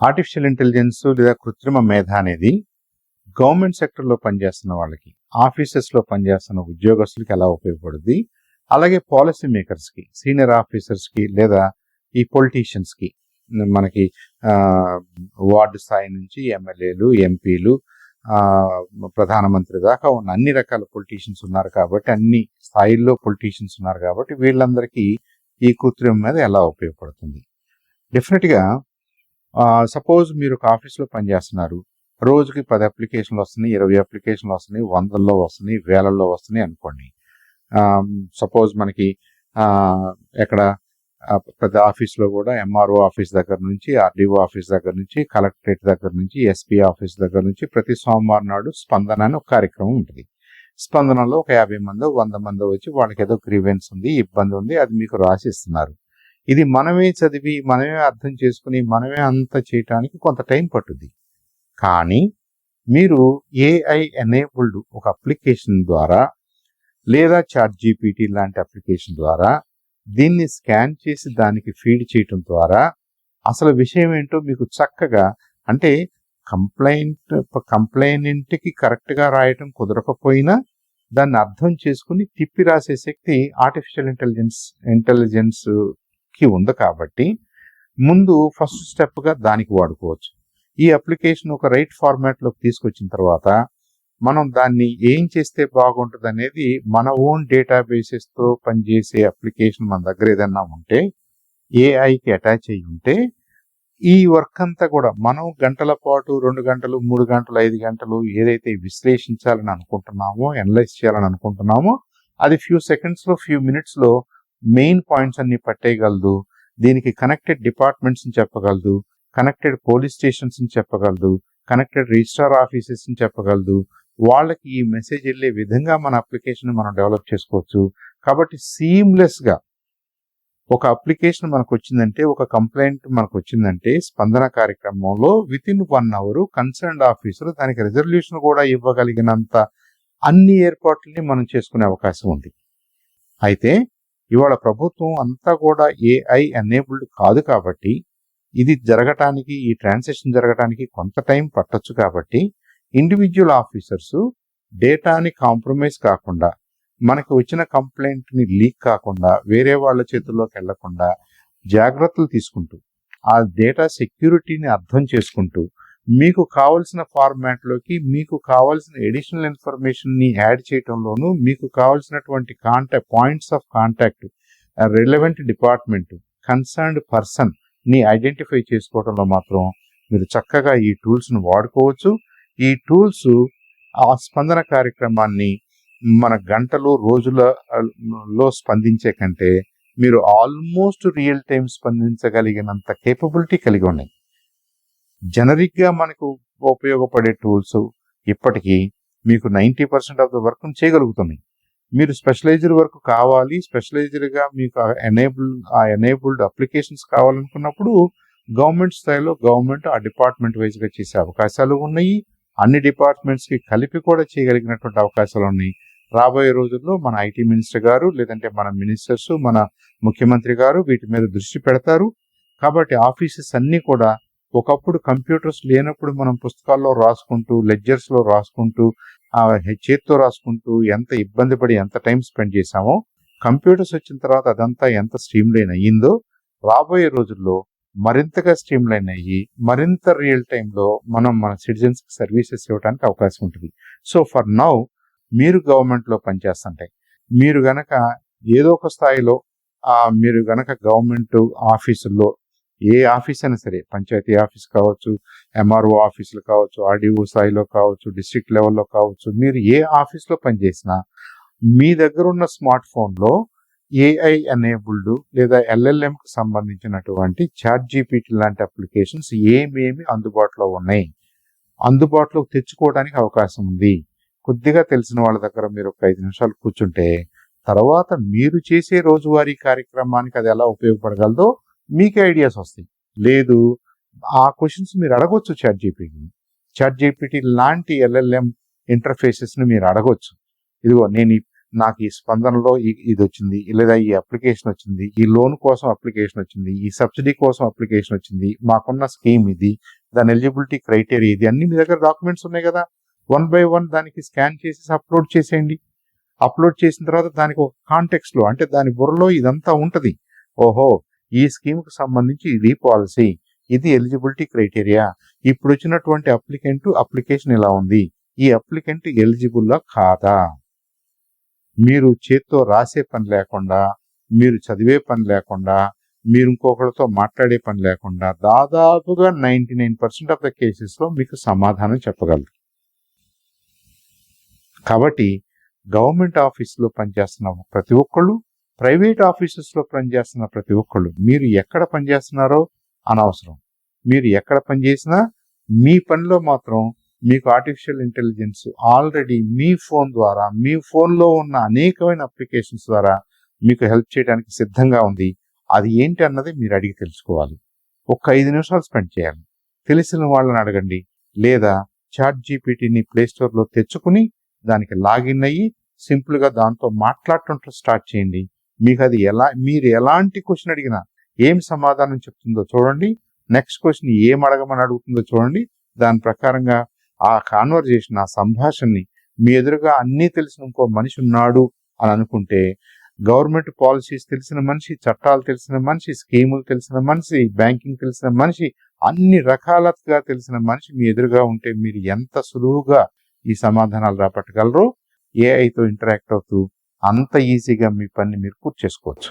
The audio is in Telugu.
ఆర్టిఫిషియల్ ఇంటెలిజెన్స్ లేదా కృత్రిమ మేధ అనేది గవర్నమెంట్ సెక్టర్లో పనిచేస్తున్న వాళ్ళకి ఆఫీసెస్లో పనిచేస్తున్న ఉద్యోగస్తులకి ఎలా ఉపయోగపడుద్ది? అలాగే పాలసీ మేకర్స్కి సీనియర్ ఆఫీసర్స్కి లేదా ఈ పొలిటీషియన్స్కి మనకి వార్డు స్థాయి నుంచి ఎమ్మెల్యేలు ఎంపీలు ప్రధానమంత్రి దాకా ఉన్న అన్ని రకాల పొలిటీషియన్స్ ఉన్నారు కాబట్టి అన్ని స్థాయిల్లో పొలిటీషియన్స్ ఉన్నారు కాబట్టి వీళ్ళందరికీ ఈ కృత్రిమ మీద ఎలా ఉపయోగపడుతుంది? డెఫినెట్గా సపోజ్ మీరు ఒక ఆఫీస్లో పనిచేస్తున్నారు. రోజుకి పది అప్లికేషన్లు వస్తున్నాయి ఇరవై అప్లికేషన్లు వస్తున్నాయి వందల్లో వస్తున్నాయి వేలల్లో వస్తున్నాయి అనుకోండి. సపోజ్ మనకి ఎక్కడ పెద్ద ప్రతి ఆఫీస్లో కూడా ఎంఆర్ఓ ఆఫీస్ దగ్గర నుంచి ఆర్డీఓ ఆఫీస్ దగ్గర నుంచి కలెక్టరేట్ దగ్గర నుంచి ఎస్పీ ఆఫీస్ దగ్గర నుంచి ప్రతి సోమవారం నాడు స్పందన అని ఒక కార్యక్రమం ఉంటుంది. స్పందనలో ఒక యాభై మంది వంద మంది వచ్చి వాళ్ళకి ఏదో గ్రీవెన్స్ ఉంది ఇబ్బంది ఉంది అది మీకు రాసిస్తున్నారు. ఇది మనమే చదివి మనమే అర్థం చేసుకుని మనమే అంత చేయటానికి కొంత టైం పట్టుద్ది. కానీ మీరు ఏఐ ఎనేబుల్డ్ ఒక అప్లికేషన్ ద్వారా లేదా చాట్ జీపీటీ లాంటి అప్లికేషన్ ద్వారా దీన్ని స్కాన్ చేసి దానికి ఫీడ్ చేయటం ద్వారా అసలు విషయం ఏంటో మీకు చక్కగా అంటే కంప్లైంట్ కంప్లైనెంట్కి కరెక్ట్గా రాయటం కుదరకపోయినా దాన్ని అర్థం చేసుకుని తిప్పి రాసే శక్తి ఆర్టిఫిషియల్ ఇంటెలిజెన్స్ ఇంటెలిజెన్స్ కి ఉంది కాబట్టి ముందు ఫస్ట్ స్టెప్గా దానికి వాడుకోవచ్చు. ఈ అప్లికేషన్ ఒక రైట్ ఫార్మాట్లోకి తీసుకొచ్చిన తర్వాత మనం దాన్ని ఏం చేస్తే బాగుంటుంది అనేది మన ఓన్ డేటాబేసెస్తో పనిచేసే అప్లికేషన్ మన దగ్గర ఏదన్నా ఉంటే ఏఐకి అటాచ్ అయ్యి ఉంటే ఈ వర్క్ అంతా కూడా మనం గంటల పాటు రెండు గంటలు మూడు గంటలు ఐదు గంటలు ఏదైతే విశ్లేషించాలని అనుకుంటున్నామో అనలైజ్ చేయాలని అనుకుంటున్నామో అది ఫ్యూ సెకండ్స్లో ఫ్యూ మినిట్స్లో మెయిన్ పాయింట్స్ అన్ని పట్టేయగలదు దీనికి కనెక్టెడ్ డిపార్ట్మెంట్స్ని చెప్పగలదు కనెక్టెడ్ పోలీస్ స్టేషన్స్ని చెప్పగలదు కనెక్టెడ్ రిజిస్ట్రార్ ఆఫీసెస్ చెప్పగలదు. వాళ్ళకి ఈ మెసేజ్ వెళ్ళే విధంగా మన అప్లికేషన్ మనం డెవలప్ చేసుకోవచ్చు. కాబట్టి సీమ్లెస్గా ఒక అప్లికేషన్ మనకు వచ్చిందంటే ఒక కంప్లైంట్ మనకు వచ్చిందంటే స్పందన కార్యక్రమంలో within one hour concerned officer దానికి రిజల్యూషన్ కూడా ఇవ్వగలిగినంత అన్ని ఏర్పాట్లని మనం చేసుకునే అవకాశం ఉంది. అయితే ఇవాళ ప్రభుత్వం అంతా కూడా ఏఐ ఎనేబుల్డ్ కాదు కాబట్టి ఇది జరగటానికి ఈ ట్రాన్సాక్షన్ జరగటానికి కొంత టైం పట్టొచ్చు కాబట్టి ఇండివిజువల్ ఆఫీసర్స్ డేటాని కాంప్రమైజ్ కాకుండా మనకి వచ్చిన కంప్లైంట్ని లీక్ కాకుండా వేరే వాళ్ళ చేతుల్లోకి వెళ్ళకుండా జాగ్రత్తలు తీసుకుంటూ ఆ డేటా సెక్యూరిటీని అర్థం చేసుకుంటూ మీకు కావలసిన ఫార్మాట్లోకి మీకు కావాల్సిన ఎడిషనల్ ఇన్ఫర్మేషన్ని యాడ్ చేయటంలోనూ మీకు కావాల్సినటువంటి contact points of contact relevant department concerned పర్సన్ని ఐడెంటిఫై చేసుకోవడంలో మాత్రం మీరు చక్కగా ఈ టూల్స్ను వాడుకోవచ్చు. ఈ టూల్స్ ఆ స్పందన కార్యక్రమాన్ని మన గంటలు రోజులలో స్పందించే కంటే మీరు ఆల్మోస్ట్ రియల్ టైం స్పందించగలిగినంత కేపబిలిటీ కలిగి ఉన్నాయి జనరిక్గా మనకు ఉపయోగపడే టూల్స్ ఇప్పటికీ మీకు ninety percent of the work చేయగలుగుతున్నాయి. మీరు స్పెషలైజ్డ్ వర్క్ కావాలి స్పెషలైజ్డ్గా మీకు ఎనేబుల్ ఆ ఎనేబుల్డ్ అప్లికేషన్స్ కావాలనుకున్నప్పుడు గవర్నమెంట్ స్థాయిలో గవర్నమెంట్ ఆ డిపార్ట్మెంట్ వైజ్గా చేసే అవకాశాలు ఉన్నాయి. అన్ని డిపార్ట్మెంట్స్కి కలిపి కూడా చేయగలిగినటువంటి అవకాశాలు ఉన్నాయి. రాబోయే రోజుల్లో మన ఐటీ మినిస్టర్ గారు లేదంటే మన మినిస్టర్స్ మన ముఖ్యమంత్రి గారు వీటి మీద దృష్టి పెడతారు. కాబట్టి ఆఫీసెస్ అన్ని కూడా ఒకప్పుడు కంప్యూటర్స్ లేనప్పుడు మనం పుస్తకాల్లో రాసుకుంటూ లెడ్జర్స్లో రాసుకుంటూ ఆ చేత్తో రాసుకుంటూ ఎంత ఇబ్బంది పడి ఎంత టైం స్పెండ్ చేశామో కంప్యూటర్స్ వచ్చిన తర్వాత అదంతా ఎంత స్ట్రీమ్ లైన్ అయ్యిందో రాబోయే రోజుల్లో మరింతగా స్ట్రీమ్ లైన్ అయ్యి మరింత రియల్ టైంలో మనం మన సిటిజన్స్కి సర్వీసెస్ ఇవ్వడానికి అవకాశం ఉంటుంది. సో ఫర్ నౌ మీరు గవర్నమెంట్లో పనిచేస్తుంటే మీరు గనక ఏదో ఒక స్థాయిలో మీరు గనక గవర్నమెంట్ ఆఫీసుల్లో ఏ ఆఫీస్ అయినా సరే పంచాయతీ ఆఫీస్ కావచ్చు ఎంఆర్ఓ ఆఫీసులు కావచ్చు ఆర్డీఓ స్థాయిలో కావచ్చు డిస్ట్రిక్ట్ లెవెల్లో కావచ్చు మీరు ఏ ఆఫీస్లో పనిచేసినా మీ దగ్గర ఉన్న స్మార్ట్ ఫోన్లో ఏఐ ఎనేబుల్డ్ లేదా ఎల్ఎల్ఎంకి సంబంధించినటువంటి చాట్ జీపీటీ లాంటి అప్లికేషన్స్ ఏమేమి అందుబాటులో ఉన్నాయి? అందుబాటులోకి తెచ్చుకోవడానికి అవకాశం ఉంది. కొద్దిగా తెలిసిన వాళ్ళ దగ్గర మీరు ఒక ఐదు నిమిషాలు కూర్చుంటే తర్వాత మీరు చేసే రోజువారీ కార్యక్రమానికి అది ఎలా ఉపయోగపడగలదో మీకే ఐడియాస్ వస్తాయి. లేదు ఆ క్వశ్చన్స్ మీరు అడగొచ్చు చాట్ జీపీటీని చాట్ జీపీటీ లాంటి ఎల్ఎల్ఎం ఇంటర్ఫేసెస్ని మీరు అడగొచ్చు. ఇదిగో నేను నాకు ఈ స్పందనలో ఇది వచ్చింది లేదా ఈ అప్లికేషన్ వచ్చింది ఈ లోన్ కోసం అప్లికేషన్ వచ్చింది ఈ సబ్సిడీ కోసం అప్లికేషన్ వచ్చింది మాకున్న స్కీమ్ ఇది దాని ఎలిజిబిలిటీ క్రైటీరియా ఇది అన్ని మీ దగ్గర డాక్యుమెంట్స్ ఉన్నాయి కదా. వన్ బై వన్ దానికి స్కాన్ చేసి అప్లోడ్ చేసేయండి. అప్లోడ్ చేసిన తర్వాత దానికి ఒక కాంటెక్స్లో అంటే దాని బుర్రలో ఇదంతా ఉంటుంది. ఓహో ఈ స్కీమ్కు సంబంధించి ఇది పాలసీ. ఇది ఎలిజిబిలిటీ క్రైటీరియా. ఇప్పుడు వచ్చినటువంటి అప్లికెంట్ అప్లికేషన్ ఇలా ఉంది. ఈ అప్లికెంట్ ఎలిజిబుల్లా కాదా? మీరు చేత్తో రాసే పని లేకుండా మీరు చదివే పని లేకుండా మీరు ఇంకొకరితో మాట్లాడే పని లేకుండా దాదాపుగా ninety nine percent of the కేసెస్లో మీకు సమాధానం చెప్పగలరు. కాబట్టి గవర్నమెంట్ ఆఫీస్లో పనిచేస్తున్న ప్రతి ఒక్కళ్ళు ప్రైవేట్ ఆఫీసెస్లో పనిచేస్తున్న ప్రతి ఒక్కళ్ళు మీరు ఎక్కడ పనిచేస్తున్నారో అనవసరం. మీరు ఎక్కడ పనిచేసినా మీ పనిలో మాత్రం మీకు ఆర్టిఫిషియల్ ఇంటెలిజెన్స్ ఆల్రెడీ మీ ఫోన్ ద్వారా మీ ఫోన్లో ఉన్న అనేకమైన అప్లికేషన్స్ ద్వారా మీకు హెల్ప్ చేయడానికి సిద్ధంగా ఉంది. అది ఏంటి అన్నది మీరు అడిగి తెలుసుకోవాలి. ఒక ఐదు నిమిషాలు స్పెండ్ చేయాలి. తెలిసిన వాళ్ళని అడగండి. లేదా చాట్ జీపీటీని ప్లేస్టోర్లో తెచ్చుకుని దానికి లాగిన్ అయ్యి సింపుల్గా దాంతో మాట్లాడటం స్టార్ట్ చేయండి. మీకు అది ఎలా మీరు ఎలాంటి క్వశ్చన్ అడిగినా ఏం సమాధానం చెప్తుందో చూడండి. నెక్స్ట్ క్వశ్చన్ ఏం అడగమని అడుగుతుందో చూడండి. దాని ప్రకారంగా ఆ కాన్వర్జేషన్ ఆ సంభాషణని మీ ఎదురుగా అన్నీ తెలిసిన ఇంకో మనిషి ఉన్నాడు అని అనుకుంటే గవర్నమెంట్ పాలసీస్ తెలిసిన మనిషి చట్టాలు తెలిసిన మనిషి స్కీములు తెలిసిన మనిషి బ్యాంకింగ్ తెలిసిన మనిషి అన్ని రకాలుగా తెలిసిన మనిషి మీ ఎదురుగా ఉంటే మీరు ఎంత సులువుగా ఈ సమాధానాలు రాబట్టగలరో ఏఐతో ఇంటరాక్ట్ అవుతూ అంత ఈజీగా మీ పని మీరు పూర్తి చేసుకోవచ్చు.